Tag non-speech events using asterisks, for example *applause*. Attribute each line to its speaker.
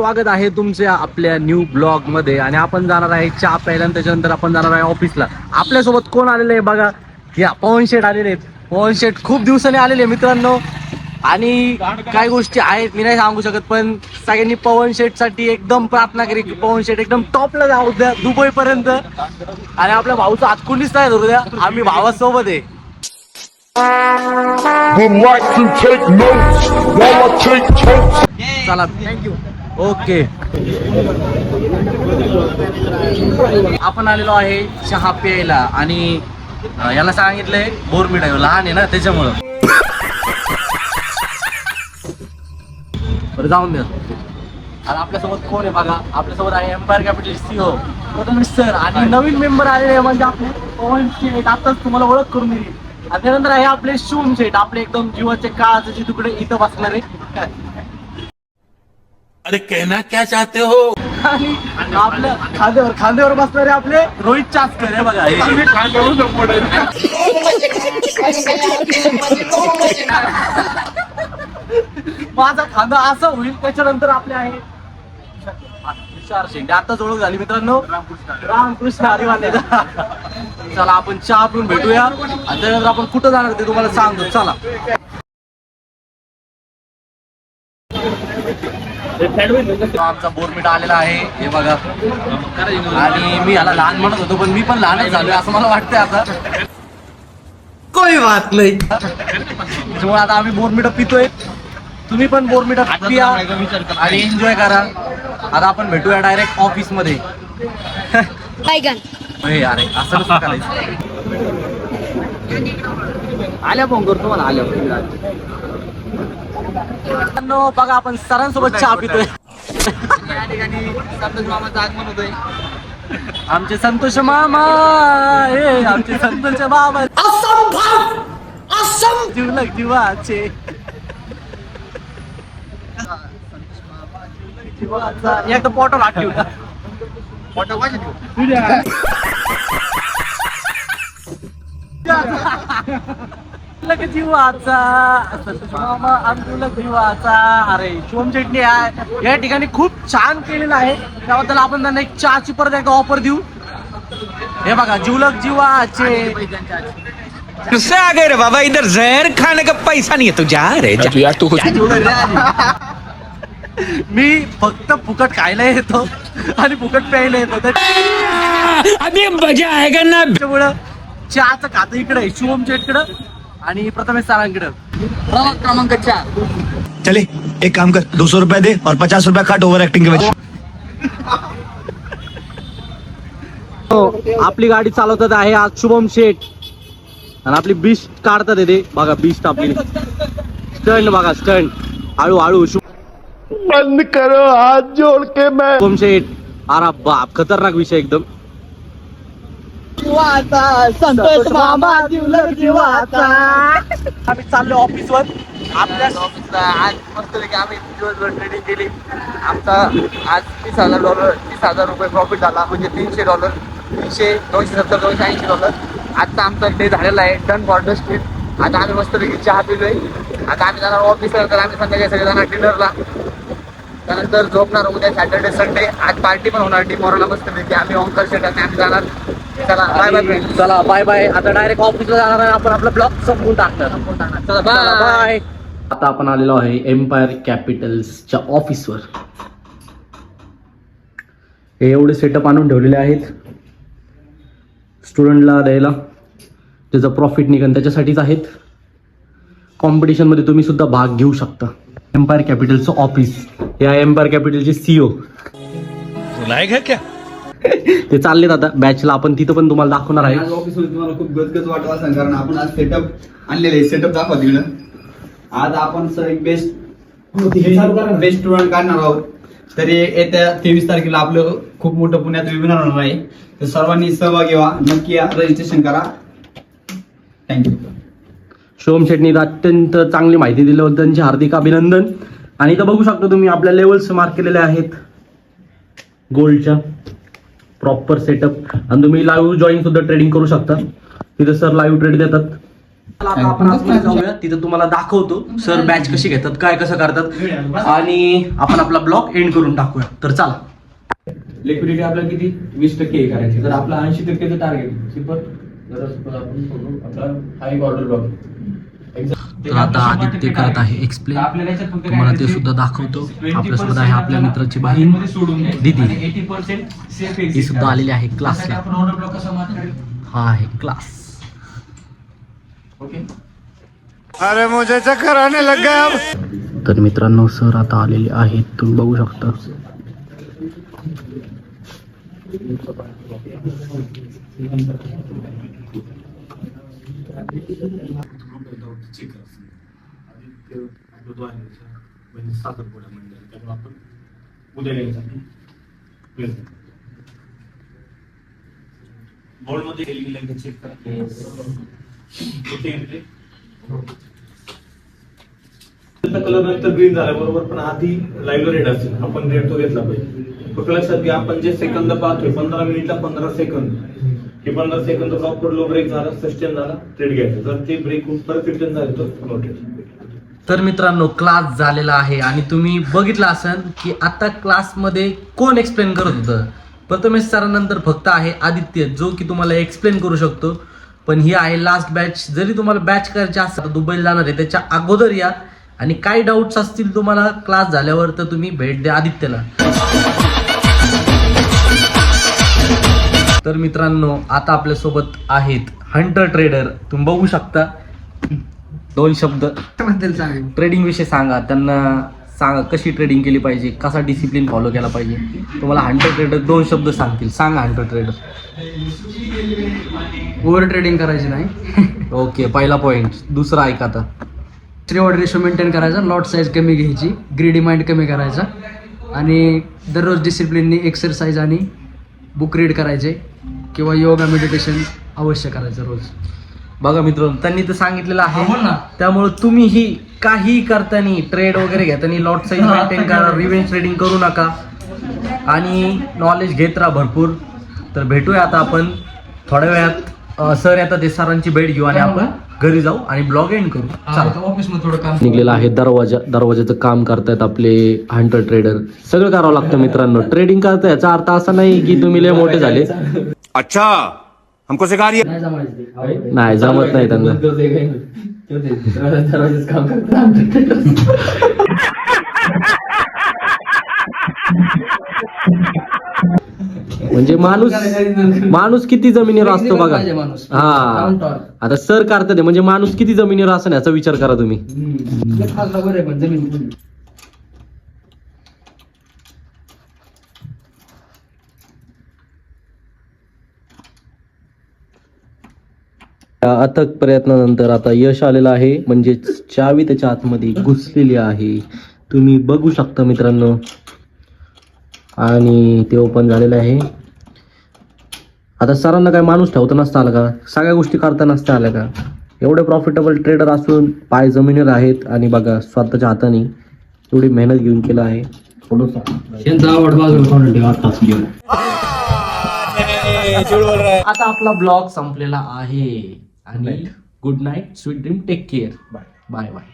Speaker 1: स्वागत आहे तुमच्या आपल्या न्यू ब्लॉगमध्ये. आणि आपण जाणार आहे चहा प्यायला आणि त्याच्यानंतर आपण जाणार आहे ऑफिसला आपल्यासोबत कोण आलेले आहे बघा? या पवन शेठ आलेले आहेत. पवन शेठ खूप दिवसांनी आलेले मित्रांनो. आणि काही गोष्टी आहेत मी नाही सांगू शकत पण सगळ्यांनी पवन शेठसाठी एकदम प्रार्थना केली की पवन शेठ एकदम टॉपला जाऊ द्या दुबई पर्यंत आणि आपल्या भाऊचं हातकुंडीच नाही धरू द्या आम्ही भावासोबत आहे. चला थँक्यू ओके. आपण आलेलो आहे चहा प्यायला आणि याला सांगितलंय बोर ह्यो लहान आहे ना त्याच्यामुळं. बरं जाऊन द्या. आणि आपल्यासोबत कोण आहे बघा? आपल्यासोबत आहे Empire Capital CEO Prathamesh sir आणि नवीन मेंबर आलेले आहे म्हणजे आपले पवन शेठ. आताच तुम्हाला ओळख करून दिली. आणि त्यानंतर आहे आपले शिवम शेठ. आपले एकदम जीवाचे काळाचे जे तुकडे इथं बसणार. आहे
Speaker 2: अरे कहना क्या चाहते हो?
Speaker 1: आणि आपल्या खांद्यावर खांद्यावर बसणारे आपले. रोहित चासकर आहे बघा हे. माझा खांदा असा होईल त्याच्यानंतर आपले आहे. तुषार शेंडे. आताच ओळख झाली मित्रांनो. रामकृष्ण हरिवाने चला आपण चहा पिऊन भेटूया. आणि त्यानंतर आपण कुठं जाणार ते तुम्हाला सांगतो. चला. आमचा बोरमीट आलेला आहे. हे बघा. आणि मी याला लहान म्हणत होतो पण मी पण लहानच झालोय असं मला वाटतंय आता.
Speaker 3: कोई बात नहीं.
Speaker 1: त्याच्यामुळे आता आम्ही बोरमिट पितोय. तुम्ही पण बोरमिट पिया आणि एन्जॉय करा. आता आपण भेटूया डायरेक्ट ऑफिसमध्ये. अरे असं करायचं? आल्या फोन करतो मला आल्या बघा आपण सरांसोबत चहा पितोय. आमचे संतोष मामा हे आमचे संतोष मामा. जीवलक जीवाचे. जीवाचा. एकदा पोटो लागली लग जीवाचा मामा आमचं जीवाचा अरे शिवम चटणी आहे या ठिकाणी खूप छान केलेलं आहे. त्याबद्दल आपण त्यांना एक चहाची परत एकदा ऑफर देऊ. हे बघा जीवलक जीवाचे.
Speaker 3: गुस्से आ गए रे बाबा इधर जहर खाने का पैसा नहीं है तू जा रे जा।
Speaker 1: मी फक्त फुकट खायला येतो आणि फुकट प्यायला येतो.
Speaker 3: अभी मजा आएगा ना।
Speaker 1: चहाचं खातं इकडे आहे शिवम इकडं आणि प्रथमेश सरांकडं प्रभाग क्रमांक चार.
Speaker 4: चले एक काम कर. दो सौ रुपया दे और पचास रुपया काट ओवर एक्टिंग के वजह
Speaker 1: हो, आपली गाडी चालवतात आहे आज शुभम शेठ. आणि आपली बिस्ट काढतात आहे ते. बघा बिस्ट आपली. स्टंट बघा स्टंट हळू हळू
Speaker 5: बंद करो हाथ जोड़ के मैं
Speaker 1: शुभम शेठ. अरे बाप खतरनाक विषय एकदम. संतोष मामा आम्ही चाललो ऑफिसवर. आपल्या ऑफिसला आज मस्त आम्ही दिवसभर ट्रेडिंग केली. आमचा आज तीस हजार डॉलर तीस हजार रुपये प्रॉफिट झाला म्हणजे तीनशे डॉलर तीनशे दोनशे सत्तर दोनशे ऐंशी डॉलर आजचा आमचा डे झालेला आहे डन फॉर स्ट्रीट आता आम्ही मस्तपैकी चहा पिलोय. आता आम्ही जाणार ऑफिसला तर आम्ही संध्याकाळी सगळे जाणार डिनरला त्यानंतर झोपणार उद्या सॅटर्डे संडे आज पार्टी पण होणार टिमॉरोला मस्त पैकी. आम्ही ओंकार शेट आणि आम्ही जाणार. चला बाय बाय चला बाय बाय आता डायरेक्ट ऑफिसला जाणार आहे. आपण आपला ब्लॉग संपवून टाकणार. चला बाय आता आपण आलेलो आहे एम्पायर कॅपिटल्सच्या ऑफिसवर हे एवढे सेटअप आणून ठेवलेले आहेत. स्टुडंटला द्यायला. त्याचं प्रॉफिट निघन त्याच्यासाठीच आहेत. कॉम्पिटिशनमध्ये तुम्ही सुद्धा भाग घेऊ शकता. एम्पायर कॅपिटलचं ऑफिस आहे एम्पायर कॅपिटलचे सीओ
Speaker 3: क्या?
Speaker 1: ते चाललेत आता. बॅचला आपण तिथं पण तुम्हाला दाखवणार आहे.
Speaker 6: आज ऑफिसमध्ये तुम्हाला खूप गजगज वाटत असेल कारण आपण आज सेटअप आणलेले आहे. सेटअप दाखवा तिकडं. आज आपण सर एक बेस्ट बेस्ट स्टुडंट काढणार आहोत. तरी येत्या तेवीस तारखेला आपलं खूप मोठं पुण्यात वेबिनार होणार आहे. तर सर्वांनी सहभागी व्हा. नक्की रजिस्ट्रेशन करा. थँक्यू
Speaker 1: शोम शेटनी अत्यंत चांगली माहिती दिल्याबद्दल त्यांचे हार्दिक अभिनंदन. आणि इथं बघू शकता तुम्ही आपल्या लेवल्स मार्क केलेले आहेत. गोल्डच्या प्रॉपर सेटअप आणि तुम्ही लाईव्ह जॉईन सुद्धा ट्रेडिंग करू शकता. तिथे सर लाईव्ह ट्रेड देतात. आता आपण आतमध्ये जाऊया. तिथं तुम्हाला दाखवतो सर बॅच कशी घेतात काय कसं करतात. आणि आपण आपला ब्लॉग एंड करून टाकूया. तर चला.
Speaker 4: लिक्विडिटी आपल्याला किती? वीस टक्के हे करायची. जर आपला ऐंशी टक्केचं टार्गेट सिंपल
Speaker 1: तर आता आदित्य करत आहे एक्सप्लेन तुम्हाला ते सुद्धा दाखवतो. आपल्यासोबत आहे आपल्या मित्राची बहीण दीदी. ही सुद्धा आलेली आहे क्लासला हा आहे क्लास
Speaker 4: ओके.
Speaker 1: तर मित्रांनो सर आता आलेले आहेत. तुम्ही बघू शकता. चेक करा
Speaker 2: आदित्य मृदू आहे म्हणजे साखरपुडा मंडळ त्यामुळे आपण उद्या यायसाठी
Speaker 7: प्रयत्न
Speaker 2: बोर्डमध्ये चेक करा
Speaker 7: कलर नंतर ग्रीन झाला बरोबर. पण आधी लाईव्ह रेड असेल आपण रेड तो घेतला पाहिजे. फक्त लक्षात घ्या आपण जे सेकंद पाहतोय पंधरा मिनिटला पंधरा सेकंद हे पंधरा सेकंद प्रॉपर लो ब्रेक झाला सस्टेन झाला ट्रेड घ्यायचा. जर ते ब्रेक होऊन परत रिटर्न झाले तर नोटेड
Speaker 1: तर मित्रांनो क्लास झालेला आहे आणि तुम्ही बघितलं असाल की आता क्लासमध्ये कोण एक्सप्लेन करत होतं? प्रथमेश सरानंतर फक्त आहे आदित्य जो की तुम्हाला एक्सप्लेन करू शकतो. पण ही आहे लास्ट बॅच जरी तुम्हाला बॅच करायची असेल तर दुबईला जाणार आहे त्याच्या अगोदर या. आणि काही डाऊट्स असतील तुम्हाला? क्लास झाल्यावर तर तुम्ही भेट द्या आदित्यला. तर मित्रांनो आता आपल्यासोबत आहेत हंटर ट्रेडर तुम्ही बघू शकता. दोन शब्द. ट्रेडिंग विषयी सांगा. त्यांना सांगा कशी ट्रेडिंग केली पाहिजे कसा डिसिप्लिन फॉलो केला पाहिजे. तुम्हाला हंटर ट्रेडर दोन शब्द सांगतील. सांगा हंटर ट्रेडर
Speaker 8: ओव्हर ट्रेडिंग करायची नाही. *laughs*
Speaker 1: ओके पहिला पॉइंट दुसरा ऐका आता.
Speaker 8: रिवॉर्ड रेशो मेंटेन करायचा लॉट साईज कमी घ्यायची ग्रीडी माइंड कमी करायचा. आणि दररोज डिसिप्लिननी एक्सरसाइज आणि बुक रीड करायचे किंवा योगा मेडिटेशन अवश्य करायचं रोज.
Speaker 1: बघा मित्रांनो त्यांनी तर सांगितलेलं आहे. त्यामुळे तुम्हीही काही करताना ट्रेड वगैरे घेताना लॉट साईज मेंटेन करा रिव्हेंज ट्रेडिंग करू नका. आणि नॉलेज घेत राहा भरपूर. तर भेटूया आता आपण. थोड्या वेळात सर येतात ते सरांची भेट घेऊ आणि आपण घरी जाऊ आणि ब्लॉग एंड करू. चला
Speaker 8: ऑफिसमध्ये थोडं काम
Speaker 1: निघलेला आहे दरवाजा. दरवाजाचं काम करतायत आपले हंटर ट्रेडर सगळं करावं लागतं मित्रांनो. ट्रेडिंग करता याचा अर्थ असा नाही की तुम्ही लय मोठे झाले.
Speaker 9: अच्छा हमको सिखा रही है
Speaker 8: नाही जमायचं ते.
Speaker 1: नाही जमत नाही त्यांना. म्हणजे माणूस माणूस किती जमिनीवर असतो बघा. हा. आता सर करतात ते, म्हणजे माणूस किती जमिनीवर असं याचा विचार करा तुम्ही.
Speaker 8: लय खासला बरं आहे पण जमीन
Speaker 1: या अथक प्रयत्नानंतर आता यश आलेलं आहे म्हणजे चावी त्याच्या आतमध्ये घुसलेली आहे. तुम्ही बघू शकता मित्रांनो. आणि ते ओपन झालेलं आहे. आता सरांना काय माणूस ठेवता नसता आला का? सगळ्या गोष्टी करता नसता आल्या का? एवढे प्रॉफिटेबल ट्रेडर असून पाय जमिनीवर आहेत आणि बघा स्वतःच्या हाताने एवढी मेहनत घेऊन केलं आहे. आता आपला ब्लॉग संपलेला आहे. आणि good night sweet dream take care bye bye bye